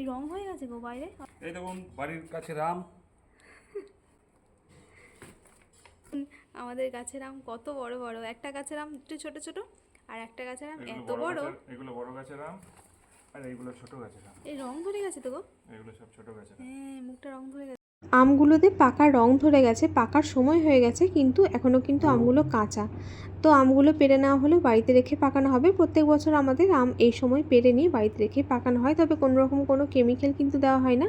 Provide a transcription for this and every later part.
এই রং হয়ে গেছে গো বাইরে? এই দেখুন বাড়ির কাছে রাম। আমাদের গাছের আম কত বড় বড়। একটা গাছের আম একটু ছোট ছোট আর একটা গাছের আম এত বড় বড়। এগুলো বড় গাছের আম আর এইগুলো ছোট গাছের আম এই রং ধরে গেছে তো গো? এগুলো সব ছোট গাছের হ্যাঁ মুখটা রং ধরে গেছে। আমগুলোতে পাকার রং ধরে গেছে পাকার সময় হয়ে গেছে কিন্তু এখনও কিন্তু আমগুলো কাঁচা। তো আমগুলো পেরে নেওয়া হলে বাড়িতে রেখে পাকানো হবে। প্রত্যেক বছর আমাদের আম এই সময় পেরে নিয়ে বাড়িতে রেখে পাকানো হয় তবে কোনো রকম কোনো কেমিক্যাল কিন্তু দেওয়া হয় না।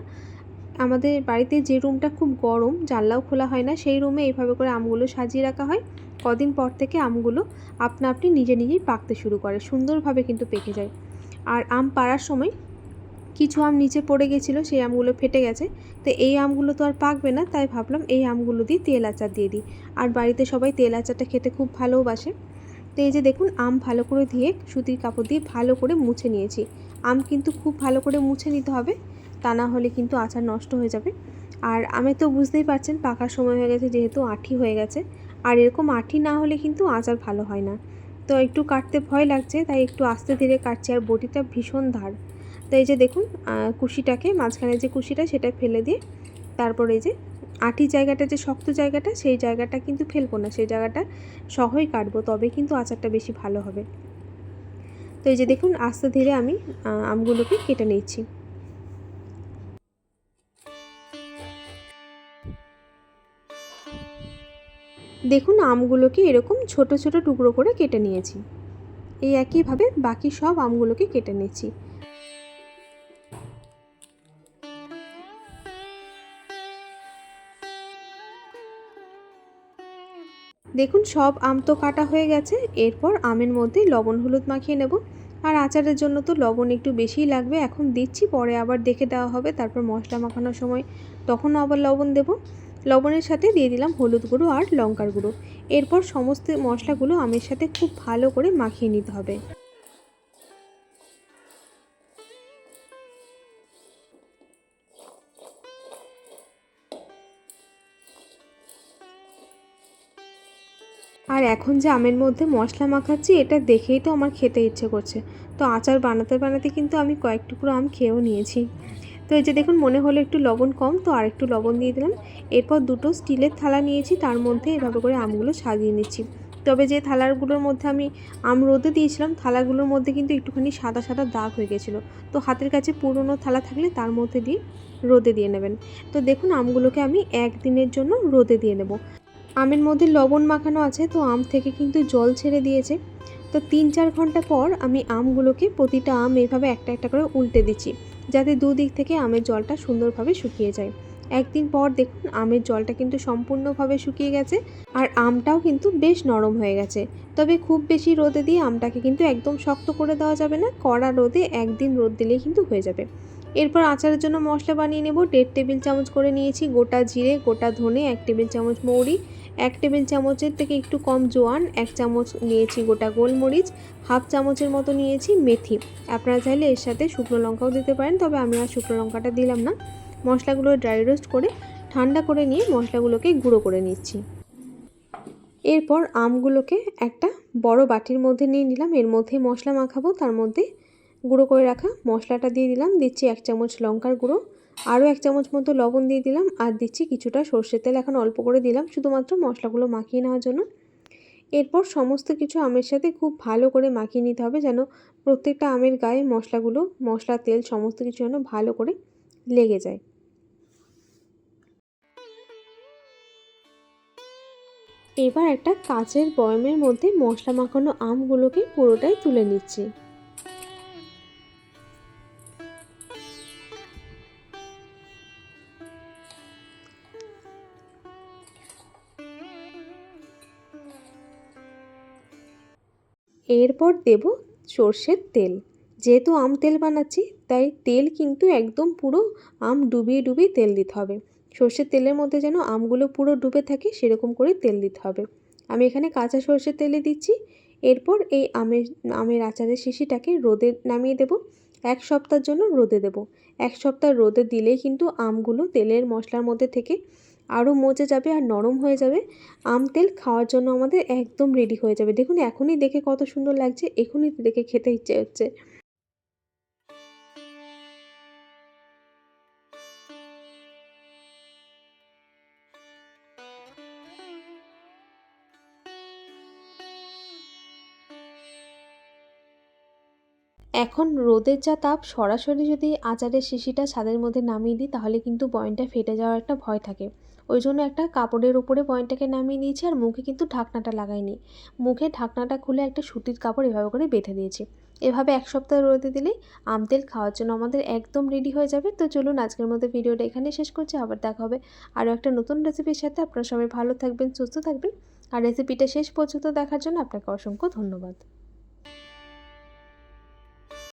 আমাদের বাড়িতে যে রুমটা খুব গরম জানলাও খোলা হয় না সেই রুমে এইভাবে করে আমগুলো সাজিয়ে রাখা হয়। কদিন পর থেকে আমগুলো আপনা আপনি নিজে নিজেই পাকতে শুরু করে সুন্দরভাবে কিন্তু পেকে যায়। আর আম পাড়ার সময় কিছু আম নিচে পড়ে গেছিল, সেই আমগুলো ফেটে গেছে। তো এই আমগুলো তো আর পাকবে না, তাই ভাবলাম এই আমগুলো দিয়ে তেল আচার দিয়ে দিই। আর বাড়িতে সবাই তেল আচারটা খেতে খুব ভালোবাসে। তো এই যে দেখুন, আম ভালো করে দিয়ে সুতির কাপড় দিয়ে ভালো করে মুছে নিয়েছি। আম কিন্তু খুব ভালো করে মুছে নিতে হবে, তা না হলে কিন্তু আচার নষ্ট হয়ে যাবে। আর আমি তো বুঝতেই পারছেন, পাকার সময় হয়ে গেছে, যেহেতু আঠি হয়ে গেছে। আর এরকম আঠি না হলে কিন্তু আচার ভালো হয় না। তো একটু কাটতে ভয় লাগছে, তাই একটু আস্তে ধীরে কাটছি, আর বটিটা ভীষণ ধার। তো এই যে দেখুন কুশিটাকে মাঝখানে যে কুশিটা সেটা ফেলে দিয়ে তারপর এই যে আটি জায়গাটা, যে শক্ত জায়গাটা, সেই জায়গাটা কিন্তু ফেলব না, সেই জায়গাটা সহই কাটবো, তবে কিন্তু আচারটা বেশি ভালো হবে। তো এই যে দেখুন, আস্তে ধীরে আমি আমগুলোকে কেটে নিচ্ছি। দেখুন, আমগুলোকে এরকম ছোট ছোট টুকরো করে কেটে নিয়েছি। এই একইভাবে বাকি সব আমগুলোকে কেটে নিচ্ছি। দেখুন, সব আম তো কাটা হয়ে গেছে। এরপর আমের মধ্যে লবণ, হলুদ মাখিয়ে নেব। আর আচারের জন্য তো লবণ একটু বেশিই লাগবে। এখন দিচ্ছি, পরে আবার দেখে দেওয়া হবে। তারপর মশলা মাখানোর সময় তখন আবার লবণ দেব। লবণের সাথে দিয়ে দিলাম হলুদ গুঁড়ো আর লঙ্কার গুঁড়ো। এরপর সমস্ত মশলাগুলো আমের সাথে খুব ভালো করে মাখিয়ে নিতে হবে। আর এখন যে আমের মধ্যে মশলা মাখাচ্ছি, এটা দেখেই তো আমার খেতে ইচ্ছে করছে। তো আচার বানাতে বানাতে কিন্তু আমি কয়েক টুকরো আম খেয়েও নিয়েছি। তো এই যে দেখুন, মনে হলো একটু লবণ কম, তো আর একটু লবণ দিয়ে দিলাম। এরপর দুটো স্টিলের থালা নিয়েছি, তার মধ্যে এভাবে করে আমগুলো সাজিয়ে নিচ্ছি। তবে যে থালাগুলোর মধ্যে আমি আম রোদে দিয়েছিলাম, থালাগুলোর মধ্যে কিন্তু একটুখানি সাদা সাদা দাগ হয়ে গেছিল। তো হাতের কাছে পুরনো থালা থাকলে তার মধ্যে দিয়ে রোদে দিয়ে নেবেন। তো দেখুন, আমগুলোকে আমি একদিনের জন্য রোদে দিয়ে নেব। আমের মধ্যে লবণ মাখানো আছে, তো আম থেকে কিন্তু জল ছেড়ে দিয়েছে। তো তিন চার ঘণ্টা পর আমি আমগুলোকে প্রতিটা আম এভাবে একটা একটা করে উল্টে দিচ্ছি, যাতে দুদিক থেকে আমের জলটা সুন্দরভাবে শুকিয়ে যায়। একদিন পর দেখুন, আমের জলটা কিন্তু সম্পূর্ণভাবে শুকিয়ে গেছে আর আমটাও কিন্তু বেশ নরম হয়ে গেছে। তবে খুব বেশি রোদে দিয়ে আমটাকে কিন্তু একদম শক্ত করে দেওয়া যাবে না, কড়া রোদে একদিন রোদ দিলেই কিন্তু হয়ে যাবে। এরপর আচারের জন্য মশলা বানিয়ে নেব, দেড় টেবিল চামচ করে নিয়েছি গোটা জিরে, গোটা ধনে, এক টেবিল চামচ মৌরি এক টেবিল চামচের থেকে একটু কম জোয়ান, এক চামচ নিয়েছি গোটা গোলমরিচ, হাফ চামচের মতো নিয়েছি মেথি। আপনারা চাইলে এর সাথে শুকনো লঙ্কাও দিতে পারেন, তবে আমি আর শুকনো লঙ্কাটা দিলাম না। মশলাগুলো ড্রাই রোস্ট করে, ঠান্ডা করে নিয়ে মশলাগুলোকে গুঁড়ো করে নিচ্ছি। এরপর আমগুলোকে একটা বড় বাটির মধ্যে নিয়ে নিলাম। এর মধ্যে মশলা মাখাবো, তার মধ্যে গুঁড়ো করে রাখা মশলাটা দিয়ে দিলাম। দিচ্ছি এক চামচ লঙ্কার গুঁড়ো। আরও এক চামচ মতো লবণ দিয়ে দিলাম আর দিচ্ছি কিছুটা সর্ষের তেল এখন অল্প করে দিলাম শুধুমাত্র মশলাগুলো মাখিয়ে নেওয়ার জন্য। এরপর সমস্ত কিছু আমের সাথে খুব ভালো করে মাখিয়ে নিতে হবে যেন প্রত্যেকটা আমের গায়ে মশলাগুলো, মশলা, তেল সমস্ত কিছু যেন ভালো করে লেগে যায়। এবার একটা কাচের বয়মের মধ্যে মশলা মাখানো আমগুলোকে পুরোটাই তুলে নিচ্ছি। এরপর দেব সর্ষের তেল। যেহেতু আম তেল বানাচ্ছি, তাই তেল কিন্তু একদম পুরো আম ডুবিয়ে ডুবিয়ে তেল দিতে হবে। সর্ষের তেলের মধ্যে যেন আমগুলো পুরো ডুবে থাকে, সেরকম করে তেল দিতে হবে। আমি এখানে কাঁচা সর্ষের তেলে দিচ্ছি। এরপর এই আমের আমের আচারের শিশিটাকে রোদে নামিয়ে দেব। এক সপ্তাহের জন্য রোদে দেব। এক সপ্তাহ রোদে দিলেই কিন্তু আমগুলো তেলের মশলার মধ্যে থেকে আরও মজে যাবে আর নরম হয়ে যাবে। আম তেল খাওয়ার জন্য আমাদের একদম রেডি হয়ে যাবে। দেখুন, এখনই দেখে কত সুন্দর লাগছে, এখনই দেখে খেতে ইচ্ছে হচ্ছে। এখন রোদের যা তাপ, সরাসরি যদি আচারের শিশিটা ছাদের মধ্যে নামিয়ে দিই, তাহলে কিন্তু বয়নটা ফেটে যাওয়ার একটা ভয় থাকে। ওই জন্য একটা কাপড়ের উপরে পয়েন্টটাকে নামিয়ে নিয়েছি আর মুখে কিন্তু ঢাকনাটা লাগাইনি মুখে ঢাকনাটা খুলে একটা সুতির কাপড় এভাবে করে বেঁধে দিয়েছি। এভাবে এক সপ্তাহ রোদে দিলেই আম তেল খাওয়ার জন্য আমাদের একদম রেডি হয়ে যাবে। তো চলুন আজকের মতো ভিডিওটা এখানে শেষ করছি। আবার দেখা হবে আরও একটা নতুন রেসিপির সাথে। আপনারা সবাই ভালো থাকবেন, সুস্থ থাকবেন। আর রেসিপিটা শেষ পর্যন্ত দেখার জন্য আপনাকে অসংখ্য ধন্যবাদ।